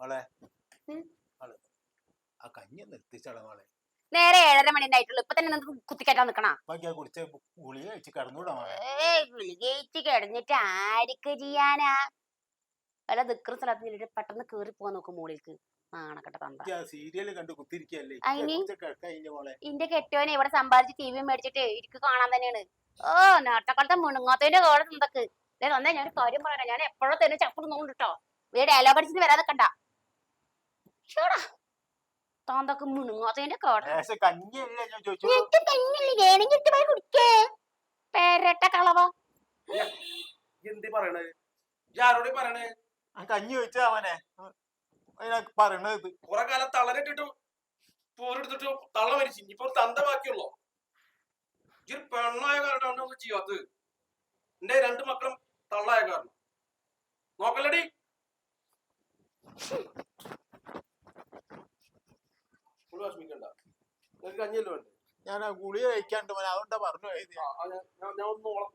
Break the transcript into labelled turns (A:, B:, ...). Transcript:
A: മോളെ. മോളെ ആ കഞ്ഞി നിർത്തിച്ചാളെ മോളെ.
B: നേരെ ഏഴര മണി ഉണ്ടായിട്ടുള്ളൂ ഇപ്പൊ തന്നെ നിങ്ങൾക്ക് കുത്തിക്കയറ്റാൻ നിക്കണ?
A: ബാക്കി ആ കുടിച്ച ഗുളിക കഴിച്ച് കിടന്നൂടാ മോളെ.
B: ഏ ഗുളികയിച്ച് കിടന്നിട്ട് ആർക്ക് ചെയ്യാനാ? വല്ല സ്ഥലത്ത് പെട്ടെന്ന് കേറി പോവാൻ നോക്കും മുകളിലേക്ക്
A: എനിക്ക്
B: ഇന്റെ കെട്ടിയോനെ ഇവിടെ സമ്പാദിച്ച് ടി വി മേടിച്ചിട്ട് ഇരിക്ക് കാണാൻ തന്നെയാണ്. ഓ നാട്ടക്കാലത്തെ മുണുങ്ങാത്തതിന്റെ കോടെ തന്നെ ഞാൻ ഒരു കാര്യം പറയാം ഞാൻ എപ്പോഴും തന്നെ ചപ്പിടുന്നോണ്ട് കേട്ടോ ഈ ഡയലോഗ് അടിച്ചിട്ട് വരാതെ കണ്ട താന്തൊക്കെ മുണുങ്ങാത്തതിന്റെ കോട. നിനക്ക് പെണ്ണില്ലേ വേണമെങ്കിൽ ഇട്ട് പോയി കുടിക്കേ. പേരട്ട കളവ.
C: എന്തി പറയണേ? ആരോടെ പറയണേ?
A: ആ കഞ്ഞി ചോദിച്ചാ അവനെ പറയണത്.
C: കുറെ കാലം തളരിട്ടിട്ട് പോരെടുത്തിട്ട് തള്ള മരിച്ചു. ഇനിയിപ്പോ ഒരു തന്ത ബാക്കിയുള്ളോ? ഇജ്ജൊരു പെണ്ണായ കാരണമാണ് ഒന്നും ചെയ്യാത്തത്. എന്റെ രണ്ട് മക്കളും തള്ളായ കാരണം. നോക്കല്ലടി. കഞ്ഞിയല്ലോ
A: ഞാൻ ആ ഗുളിക കഴിക്കാണ്ട് അതുകൊണ്ടാ പറഞ്ഞു
C: ഞാൻ- ഒന്ന് ഓളെ